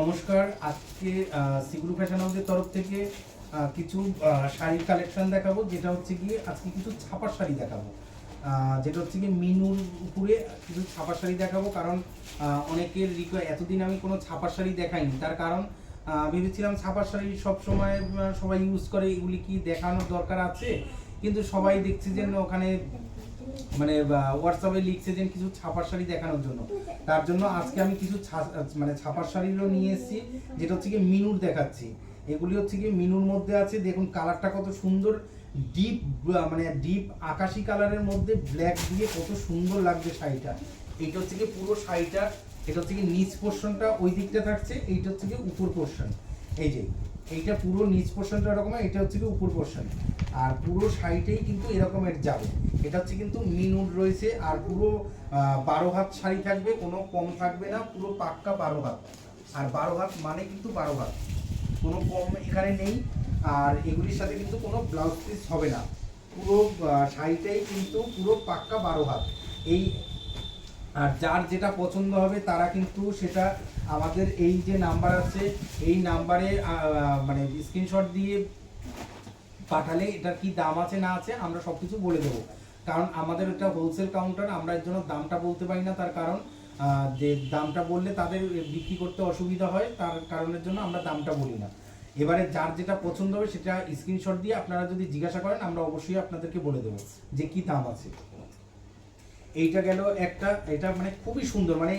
নমস্কার, আজকে সিগুরু ফ্যাশন হাউসের তরফ থেকে কিছু শাড়ির কালেকশন দেখাবো, যেটা হচ্ছে গিয়ে আজকে কিছু ছাপার শাড়ি দেখাবো। যেটা হচ্ছে গিয়ে মিনুর উপরে কিছু ছাপার শাড়ি দেখাবো, কারণ অনেকের রিকোয়ার এতদিন আমি কোনো ছাপার শাড়ি দেখাইনি। তার কারণ ভেবেছিলাম ছাপার শাড়ি সব সময় সবাই ইউজ করে, এগুলি কি দেখানোর দরকার আছে? কিন্তু সবাই দেখছে যে ওখানে মানে হোয়াটসঅ্যাপে লিখছে যে কিছু ছাপার শাড়ি দেখানোর জন্য। তার জন্য আজকে আমি কিছু মানে ছাপার শাড়িগুলো নিয়ে এসেছি, যেটা হচ্ছে কি মিনুর দেখাচ্ছি। এগুলি হচ্ছে কি মিনুর মধ্যে আছে, দেখুন কালারটা কত সুন্দর ডিপ মানে ডিপ আকাশি কালারের মধ্যে ব্ল্যাক দিয়ে কত সুন্দর লাগছে শাড়িটা। এইটা হচ্ছে কি পুরো শাড়িটা, এটা হচ্ছে কি নিচ পোর্শনটা ওই দিকটা থাকছে, এইটা হচ্ছে কি উপর পোর্শন এই যে এইটা পুরো নিচ পোর্শনটা এরকম এটা হচ্ছে কি উপর পোর্শন আর পুরো শাড়িটাই কিন্তু এরকমের যাবে। এটা হচ্ছে কিন্তু মিনুর রয়েছে, আর পুরো বারো হাত শাড়ি থাকবে, কোনো কম থাকবে না, পুরো পাক্কা বারো হাত। আর বারো হাত মানে কিন্তু বারো হাত। কোনো কম এখানে নেই, আর এগুলির সাথে কিন্তু কোনো ব্লাউজ পিস হবে না। পুরো শাড়িটাই কিন্তু পুরো পাক্কা বারো হাত। এই আর যার যেটা পছন্দ হবে তারা কিন্তু সেটা আমাদের এই যে নাম্বার আছে, এই নাম্বারে মানে স্ক্রিনশট দিয়ে পাঠালে এটার কি দাম আছে না আছে আমরা সব কিছু বলে দেবো। কারণ আমাদের এটা হোলসেল কাউন্টার আমরা এর জন্য দামটা বলতে পারি না, তার কারণ যে দামটা বললে তাদের বিক্রি করতে অসুবিধা হয়, তার কারণের জন্য আমরা দামটা বলি না। এবারে যার যেটা পছন্দ হবে সেটা স্ক্রিনশট দিয়ে আপনারা যদি জিজ্ঞাসা করেন, আমরা অবশ্যই আপনাদেরকে বলে দেবো যে কি দাম আছে। এইটা গেল একটা এটা মানে খুবই সুন্দর মানে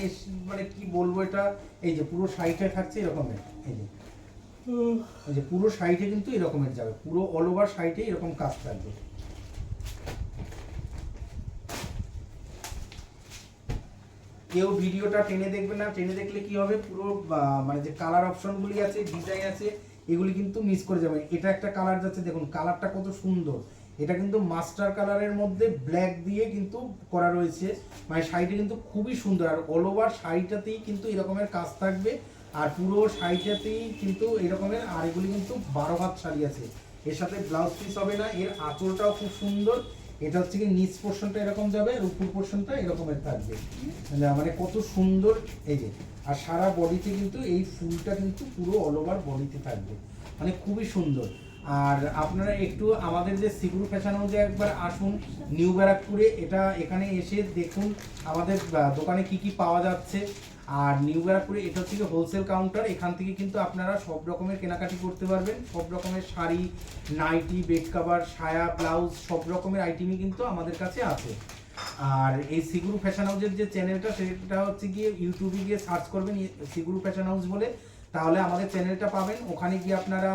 মানে কি বলব এটা এই যে পুরো শাড়িটা থাকছে এরকমের এই যে। এই যে পুরো শাড়িটা কিন্তু এরকমের যাবে পুরো অল ওভার শাড়িতে এরকম কাজ থাকবে। কেউ ভিডিওটা টেনে দেখবে না টেনে দেখলে কি হবে পুরো মানে যে কালার অপশনগুলি আছে ডিজাইন আছে এগুলি কিন্তু মিস করে যাবে। এটা একটা কালার যাচ্ছে দেখুন কালারটা কত সুন্দর। এটা কিন্তু মাস্টার কালারের মধ্যে ব্ল্যাক দিয়ে কিন্তু করা রয়েছে। মানে শাড়িটা কিন্তু খুবই সুন্দর। আর অল ওভার শাড়িটাতেই কিন্তু এরকমের কাজ থাকবে। আর পুরো শাড়িটাতেই কিন্তু এরকমের আর এগুলি কিন্তু বারো হাত শাড়ি আছে। এর সাথে ব্লাউজ পিস হবে না। এর আঁচলটাও খুব সুন্দর। এটা হচ্ছে কি নিচ পোর্শনটা এরকম যাবে আর উপর পোর্শনটা এরকমের থাকবে। মানে মানে কত সুন্দর এই যে। আর সারা বডিতে কিন্তু এই ফুলটা কিন্তু পুরো অল ওভার বডিতে থাকবে। মানে খুবই সুন্দর। আর আপনারা একটু আমাদের যে সিগুরু ফ্যাশন হাউসে একবার আসুন নিউ ব্যারাকপুরে এটা এখানে এসে দেখুন আমাদের দোকানে কি কি পাওয়া যাচ্ছে। আর নিউ ব্যারাকপুরে এটা হচ্ছে হোলসেল কাউন্টার এখান থেকে কিন্তু আপনারা সব রকমের কেনাকাটি করতে পারবেন। সব রকমের শাড়ি, নাইটি বেড কাভার সায়া ব্লাউজ সব রকমের আইটেমই কিন্তু আমাদের কাছে আছে। আর এই সিগুরু ফ্যাশন হাউসের যে চ্যানেলটা সেটা হচ্ছে গিয়ে ইউটিউবে গিয়ে সার্চ করবেন সিগুরু ফ্যাশন হাউস বলে। তাহলে আমাদের চ্যানেলটা পাবেন। ওখানে গিয়ে আপনারা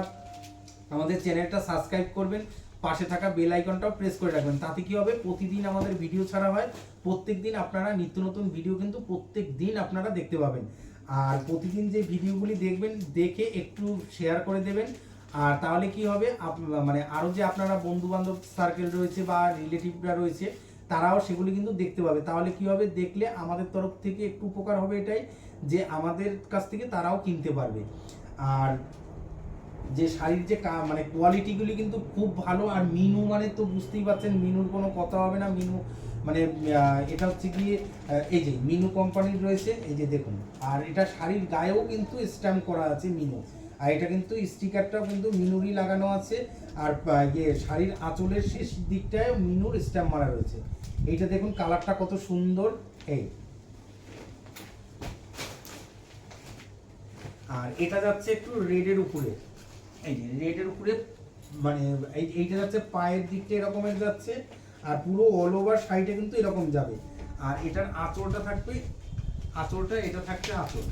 আমাদের চ্যানেলটা সাবস্ক্রাইব করবেন, পাশে থাকা বেল আইকনটাও প্রেস করে রাখবেন। তাতে কি হবে? প্রতিদিন আমাদের ভিডিও ছাড়া হয়। প্রত্যেক দিন আপনারা নিত্য নতুন ভিডিও কিন্তু প্রত্যেক দিন আপনারা দেখতে পাবেন। আর প্রতিদিন যে ভিডিওগুলি দেখবেন, দেখে একটু শেয়ার করে দেবেন। আর তাহলে কি হবে? মানে আরও যে আপনারা বন্ধু বান্ধব সার্কেল রয়েছে বা রিলেটিভরা রয়েছে, তারাও সেগুলি কিন্তু দেখতে পাবে। তাহলে কি হবে? দেখলে আমাদের তরফ থেকে একটু উপকার হবে এটাই যে আমাদের কাছ থেকে তারাও কিনতে পারবে। আর যে শাড়ির যে মানে কোয়ালিটিগুলি কিন্তু খুব ভালো, আর মিনু মানে তো বুঝতেই পারছেন, মিনুর কোনো কথা হবে না। মিনু মানে এটা হচ্ছে গিয়ে এই যে মিনু কোম্পানির রয়েছে, এই যে দেখুন। আর এটা শাড়ির গায়েও কিন্তু স্ট্যাম্প করা আছে মিনু। আর এটা কিন্তু স্টিকারটাও কিন্তু মিনুরই লাগানো আছে। আর ইয়ে শাড়ির আঁচলের শেষ দিকটায় মিনুর স্ট্যাম্প মারা রয়েছে। এইটা দেখুন কালারটা কত সুন্দর। এই। আর এটা যাচ্ছে একটু রেডের উপরে। এই মানে পায়ের দিকটা যাচ্ছে, আর পুরো অল ওভার সাইডে কিন্তু এরকম যাবে। আর এটার আঁচলটা থাকবে, আঁচলটা, এটা থাকছে আঁচল।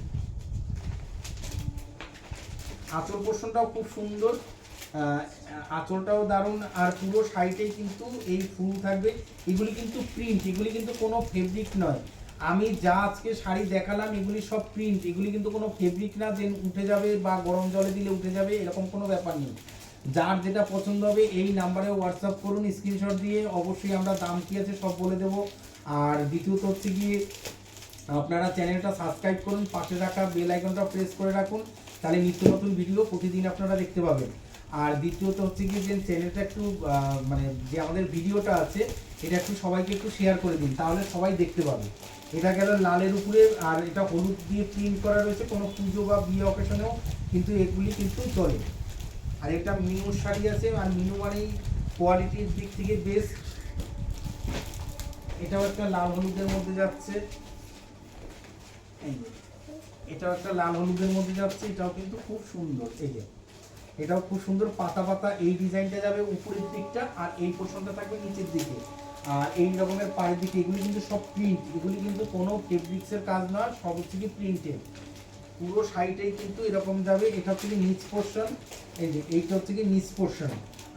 আঁচল পোর্শনটাও খুব সুন্দর আঁচলটাও দারুণ, আর পুরো সাইডেই কিন্তু এই ফুল থাকবে। এগুলি কিন্তু প্রিন্ট এগুলি কিন্তু কোনো ফেব্রিক নয়। আমি যা আজকে শাড়ি দেখালাম, এগুলি সব প্রিন্ট এগুলি কিন্তু কোনো ফেব্রিক না যে উঠে যাবে বা গরম জলে দিলে উঠে যাবে, এরকম কোনো ব্যাপার নেই। যার যেটা পছন্দ হবে, এই নাম্বারে হোয়াটসঅ্যাপ করুন স্ক্রিনশট দিয়ে অবশ্যই আমরা দাম কি আছে সব বলে দেবো। আর দ্বিতীয়ত হচ্ছে গিয়ে, আপনারা চ্যানেলটা সাবস্ক্রাইব করুন, পাশে রাখা বেল আইকনটা প্রেস করে রাখুন, তাহলে নিত্য নতুন ভিডিও প্রতিদিন আপনারা দেখতে পাবেন। আর দ্বিতীয়ত হচ্ছে কি যে চ্যানেলটা একটু মানে যে আমাদের ভিডিওটা আছে, এটা একটু সবাইকে একটু শেয়ার করে দিন, তাহলে সবাই দেখতে পাবে। এটা গেল লালের উপরে, আর এটা হলুদ দিয়ে প্রিন্ট করা রয়েছে, কোনো পুজো বা বিয়ে অকেশনেও কিন্তু এগুলি কিন্তু চলে। আর এটা মিনু শাড়ি আছে, আর মিনু মানেই কোয়ালিটির দিক থেকে বেস্ট এটাও একটা লাল হলুদের মধ্যে যাচ্ছে। এটাও একটা লাল হলুদের মধ্যে যাচ্ছে, এটাও কিন্তু খুব সুন্দর, এই যে। এটাও খুব সুন্দর, পাতা পাতা এই ডিজাইনটা যাবে উপরের দিকটা, আর এই পোর্শনটা থাকবে নিচের দিকে। এই রকমের পায়ের দিকে এগুলি কিন্তু সব প্রিন্ট এগুলি কিন্তু কোনো ফেব্রিক্সের কাজ নয়, সব হচ্ছে কি প্রিন্টেড পুরো শাড়িটাই কিন্তু এরকম যাবে, এটা হচ্ছে কি নিচ পোর্শন এই যে এইটা হচ্ছে কি নিচ পোর্শন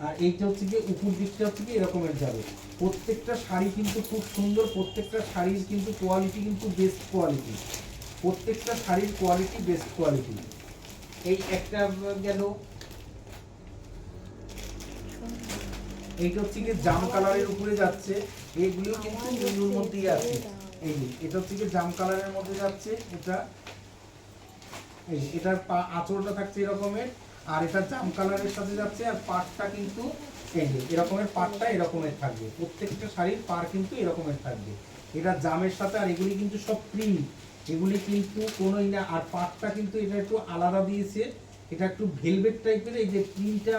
আর এইটা হচ্ছে কি উপর দিকটা হচ্ছে কি এরকমের যাবে। প্রত্যেকটা শাড়ি কিন্তু খুব সুন্দর, প্রত্যেকটা শাড়ির কিন্তু কোয়ালিটি কিন্তু বেস্ট কোয়ালিটি প্রত্যেকটা শাড়ির কোয়ালিটি বেস্ট কোয়ালিটি এই একটা গেল এইটা হচ্ছে কি জাম কালারের উপরে যাচ্ছে এইগুলিও কিন্তু মিনুর মধ্যেই আছে। এই এটা হচ্ছে কি জাম কালারের মধ্যে যাচ্ছে, এটা, এই এটার পা, আঁচলটা থাকছে এরকমের, আর এটা জাম কালারের সাথে যাচ্ছে, আর পাটটা কিন্তু, এই যে, এরকমের পাটটা এরকমের থাকবে। প্রত্যেকটা শাড়ির পার কিন্তু এরকমের থাকবে। এটা জামের সাথে, আর এগুলি কিন্তু সব প্রিন্ট। এগুলি কিন্তু কোনোই না, আর পাটটা কিন্তু এটা একটু আলাদা দিয়েছে। এটা একটু ভেলভেট টাইপের, এই যে প্রিন্টটা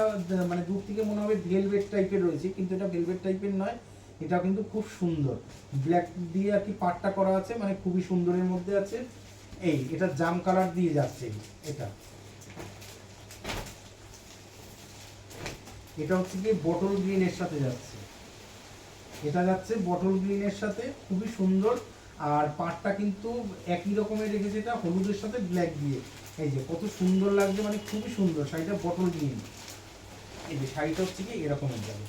মানে দূর থেকে মনে হবে ভেলভেট টাইপের রয়েছে, কিন্তু এটা ভেলভেট টাইপের নয় এটা কিন্তু খুব সুন্দর। ব্ল্যাক দিয়ে আর কি পাটটা করা আছে মানে খুবই সুন্দরের মধ্যে আছে। এই, এটা জাম কালার দিয়ে যাচ্ছে এটা। এটা হচ্ছে কি বটল গ্রিনের সাথে যাচ্ছে। এটা যাচ্ছে বটল গ্রিনের সাথে, খুবই সুন্দর। আর পাটটা কিন্তু একই রকমের রেখেছে, এটা হলুদের সাথে ব্ল্যাক দিয়ে। এই যে, কত সুন্দর লাগছে মানে খুবই সুন্দর, শাড়িটা বটল গ্রিন এই যে, শাড়িটা হচ্ছে কি এরকমের যাবে।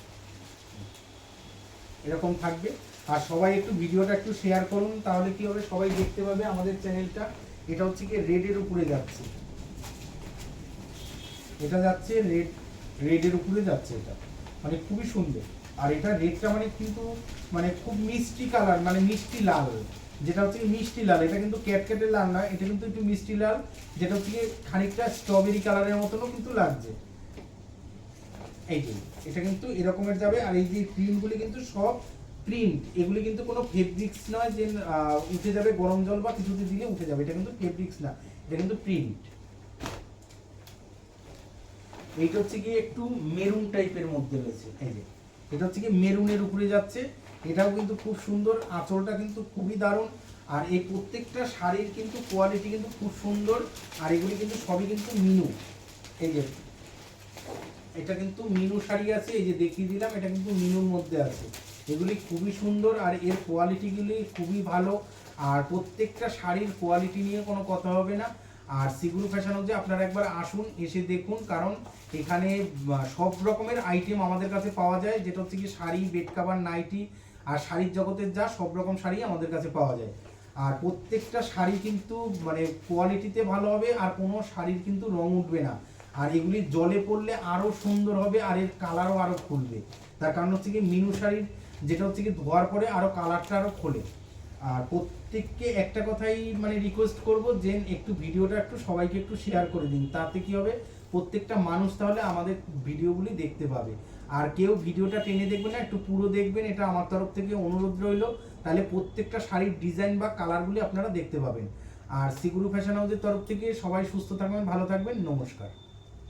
এরকম থাকবে। আর সবাই একটু ভিডিওটা একটু শেয়ার করুন, তাহলে কি হবে, সবাই দেখতে পাবে আমাদের চ্যানেলটা এটা হচ্ছে কি রেডের উপরে যাচ্ছে। এটা যাচ্ছে রেড রেডের উপরে যাচ্ছে এটা। মানে খুবই সুন্দর। আর এটা রেডটা মানে কিন্তু মানে খুব মিষ্টি কালার মানে মিষ্টি লাল, যেটা হচ্ছে মিষ্টি লাল। এটা কিন্তু ক্যাটক্যাটের লাল না এটা কিন্তু একটু মিষ্টি লাল, যেটা হচ্ছে খানিকটা স্ট্রবেরি কালারের মতনও কিন্তু লাগছে। এই যে, এটা কিন্তু এরকমের যাবে, আর এই যে প্রিন্টগুলি কিন্তু সব প্রিন্ট এগুলি কিন্তু কোনো ফেব্রিক্স নয় যে উঠে যাবে গরম জল বা কিছুতে দিলে উঠে যাবে, এটা কিন্তু ফেব্রিক্স না, এটা কিন্তু প্রিন্ট এইটা হচ্ছে কি একটু মেরুন টাইপের মধ্যে রয়েছে, এই যে। এটা হচ্ছে কি মেরুনের উপরে যাচ্ছে। এটাও কিন্তু খুব সুন্দর, আঁচলটা কিন্তু খুবই দারুণ। আর এই প্রত্যেকটা শাড়ির কিন্তু কোয়ালিটি কিন্তু খুব সুন্দর, আর এগুলি কিন্তু সবই কিন্তু মিনু। এই যে, এটা কিন্তু মিনু শাড়ি আছে, এই যে দেখিয়ে দিলাম, এটা কিন্তু মিনুর মধ্যে আছে। এগুলি খুবই সুন্দর, আর এর কোয়ালিটিগুলি খুবই ভালো। আর প্রত্যেকটা শাড়ির কোয়ালিটি নিয়ে কোনো কথা হবে না। আর সিগুরু ফ্যাশন হাউসে আপনারা একবার আসুন, এসে দেখুন, কারণ এখানে সব রকমের আইটেম আমাদের কাছে পাওয়া যায়, যেটা হচ্ছে কি শাড়ি বেড কাভার নাইটি আর শাড়ির জগতের যা সব রকম শাড়ি আমাদের কাছে পাওয়া যায়। আর প্রত্যেকটা শাড়ি কিন্তু মানে কোয়ালিটিতে ভালো হবে আর কোনো শাড়ির কিন্তু রং উঠবে না। আর এগুলি জলে পড়লে আরও সুন্দর হবে আর এর কালারও আরও খুলবে। তার কারণ হচ্ছে কি মিনু শাড়ির, যেটা হচ্ছে কি ধোয়ার পরে আরও কালারটা আরও খোলে। আর প্রত্যেককে একটা কথাই মানে রিকোয়েস্ট করব, যে একটু ভিডিওটা একটু সবাইকে একটু শেয়ার করে দিন। তাতে কি হবে? প্রত্যেকটা মানুষ তাহলে আমাদের ভিডিওগুলি দেখতে পাবে। আর কেউ ভিডিওটা টেনে দেখবেন না, একটু পুরো দেখবেন, এটা আমার তরফ থেকে অনুরোধ রইল। তাহলে প্রত্যেকটা শাড়ির ডিজাইন বা কালারগুলি আপনারা দেখতে পাবেন। আর সিগুরু ফ্যাশন হাউসের তরফ থেকে সবাই সুস্থ থাকবেন, ভালো থাকবেন, নমস্কার।